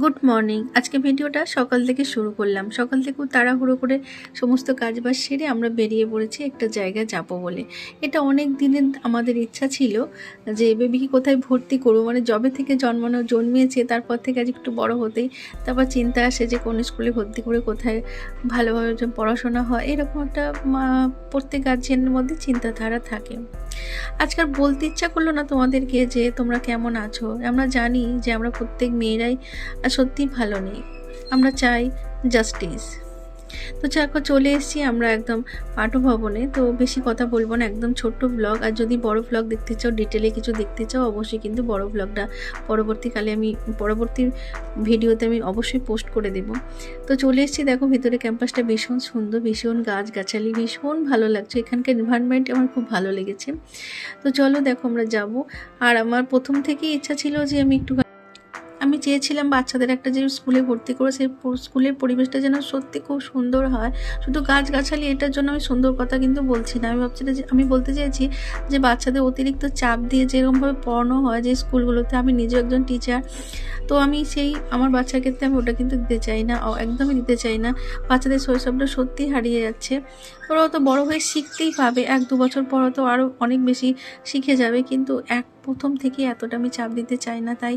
Good morning আজকে ভিডিওটা সকাল থেকে শুরু করলাম। সকাল থেকে তাড়াহুড়ো করে সমস্ত কাজবাজ সেরে আমরা বেরিয়ে পড়েছি একটা জায়গায় যাব বলে। এটা অনেক দিনের আমাদের ইচ্ছা ছিল যে বেবিকে কোথায় ভর্তি করব? মানে জবে থেকে জন্মানো, জন্মিয়েছে, তারপর থেকে আজ একটু বড় হতেই তারপর চিন্তা আসে যে, কোন স্কুলে ভর্তি করে কোথায় ভালোভাবে পড়াশোনা হয়। এরকম একটা প্রত্যেক গার্জিয়ানের মধ্যে চিন্তাধারা থাকে। আজকাল বলতে ইচ্ছা করল না তোমাদেরকে যে তোমরা কেমন আছো। আমরা জানি যে আমরা প্রত্যেক মেয়েরাই সত্যি ভালো নেই। আমরা চাই জাস্টিস তো চাকো চলে এসেছি আমরা একদম পাঠ্য ভবনে তো বেশি কথা বলব না, একদম ছোট্ট ব্লগ আর যদি বড় ব্লগ দেখতে চাও ডিটেলে কিছু দেখতে চাও, অবশ্যই কিন্তু বড় ব্লগটা পরবর্তীকালে আমি, পরবর্তী ভিডিওতে আমি অবশ্যই পোস্ট করে দেব। তো চলে এসেছি, দেখো ভিতরে ক্যাম্পাসটা ভীষণ সুন্দর, ভীষণ গাছগাছালি, ভীষণ ভালো লাগছে। এখানকার এনভায়রনমেন্ট আমার খুব ভালো লেগেছে। তো চলো দেখো আমরা যাব। আর আমার প্রথম থেকেই ইচ্ছা ছিল যে আমি একটু চেয়েছিলাম বাচ্চাদের একটা যে স্কুলে ভর্তি করে, সেই স্কুলের পরিবেশটা যেন সত্যি খুব সুন্দর হয়। শুধু গাছগাছালি, এটার জন্য আমি সুন্দর কথা কিন্তু বলছি না। আমি ভাবছি যে, আমি বলতে চাইছি যে, বাচ্চাদের অতিরিক্ত চাপ দিয়ে যেরকমভাবে পড়ানো হয় যে স্কুলগুলোতে, আমি নিজে একজন টিচার তো আমি সেই আমার বাচ্চার ক্ষেত্রে আমি ওটা কিন্তু দিতে চাই না একদমই দিতে চাই না। বাচ্চাদের শৈশবটা সত্যিই হারিয়ে যাচ্ছে। ওরা তো বড় হয়ে শিখতেই পাবে, এক দু বছর পর তো আরও অনেক বেশি শিখে যাবে, কিন্তু এক প্রথম থেকে এতটা আমি চাপ দিতে চাই না। তাই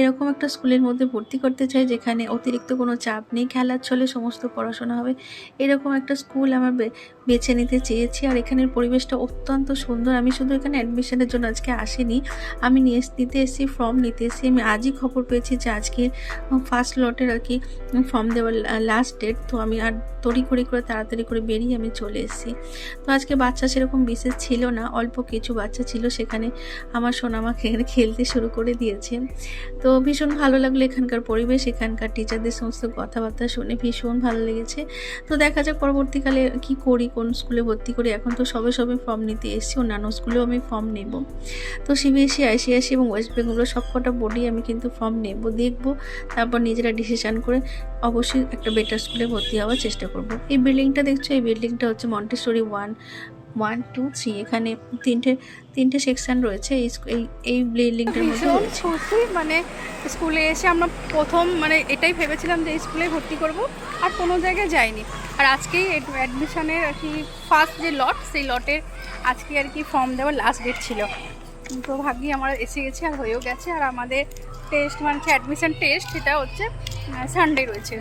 এরকম একটা স্কুলের মধ্যে ভর্তি করতে চাই, যেখানে অতিরিক্ত কোনো চাপ নেই, খেলার ছলে সমস্ত পড়াশোনা হবে। এরকম একটা স্কুল আমার বেছে নিতে চেয়েছি, আর এখানের পরিবেশটা অত্যন্ত সুন্দর। আমি শুধু এখানে অ্যাডমিশনের জন্য আজকে আসিনি, আমি নিয়ে নিতে এসেছি ফর্ম নিতে এসেছি, আমি আজই খবর পেয়েছি যে আজকে ফার্স্ট লটের আর কি ফর্ম দেওয়ার লাস্ট ডেট তো আমি আর তড়িঘড়ি করে তাড়াতাড়ি করে বেরিয়ে আমি চলে এসেছি। তো আজকে বাচ্চা সেরকম বিশেষ ছিল না, অল্প কিছু বাচ্চা ছিল সেখানে আমার সোনামা এখানে খেলতে শুরু করে দিয়েছে। তো ভীষণ ভালো লাগল এখানকার পরিবেশ, এখানকার টিচারদের সমস্ত কথাবার্তা শুনে ভীষণ ভালো লেগেছে। তো দেখা যাক পরবর্তীকালে কি করি, কোন স্কুলে ভর্তি করি। এখন তো সবে সবে ফর্ম নিতে এসেছি, অন্যান্য স্কুলেও আমি ফর্ম নেব। তো সিবিএসসি আইসিআইসি এবং ওয়েস্ট বেঙ্গলের সবকটা বোর্ডেই আমি কিন্তু ফর্ম নেব, দেখব, তারপর নিজেরা ডিসিশান করে অবশ্যই একটা বেটার স্কুলে ভর্তি হওয়ার চেষ্টা করব। এই বিল্ডিংটা দেখছ? এই বিল্ডিংটা হচ্ছে Montessori one one two three এখানে তিনটে তিনটে সেকশন রয়েছে। এই এই বিল্ডিংটার মধ্যে মানে স্কুলে এসে আমরা প্রথম মানে এটাই ভেবেছিলাম যে এই স্কুলে ভর্তি করব আর কোনো জায়গায় যাইনি। আর আজকেই অ্যাডমিশনের আর কি ফার্স্ট যে লট সেই লটের আজকে আর কি ফর্ম দেওয়ার লাস্ট ডেট ছিল। তো ভাগ্যি আমার এসে গেছে আর হয়েও গেছে। আর আমাদের টেস্ট মানে অ্যাডমিশন টেস্ট সেটা হচ্ছে সানডে রয়েছে।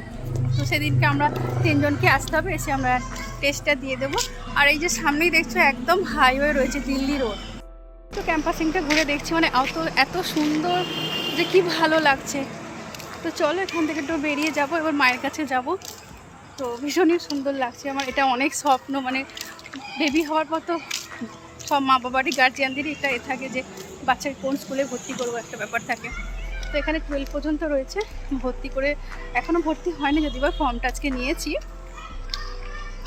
তো সেদিনকে আমরা তিনজনকে আসতে হবে, এসে আমরা টেস্টটা দিয়ে দেবো। আর এই যে সামনেই দেখছ, একদম হাইওয়ে রয়েছে, দিল্লি রোড তো ক্যাম্পাসিংটা ঘুরে দেখছি মানে অত, এত সুন্দর যে কি ভালো লাগছে। তো চলো, এখান থেকে একটু বেরিয়ে যাব, এবার মায়ের কাছে যাব। তো ভীষণই সুন্দর লাগছে আমার, এটা অনেক স্বপ্ন মানে বেবি হওয়ার পর তো সব মা বাবারই গার্জিয়ানদেরই এটা এ থাকে যে বাচ্চাকে কোন স্কুলে ভর্তি করব একটা ব্যাপার থাকে। তো এখানে টুয়েলভ পর্যন্ত রয়েছে, ভর্তি করে এখনও ভর্তি হয়নি যদি বা ফর্মটা আজকে নিয়েছি।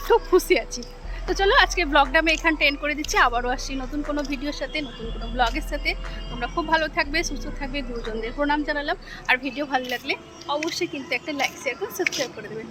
খুব খুশি আছি। তো চলো আজকে ব্লগটা আমি এখান টেন করে দিচ্ছি, আবারও আসছি নতুন কোনো ভিডিওর সাথে, নতুন কোনো ব্লগের সাথে। তোমরা খুব ভালো থাকবে, সুস্থ থাকবে, গুরুজনদের প্রণাম জানালাম। আর ভিডিও ভালো লাগলে অবশ্যই কিন্তু একটা লাইক শেয়ার করে সাবস্ক্রাইব করে দেবেন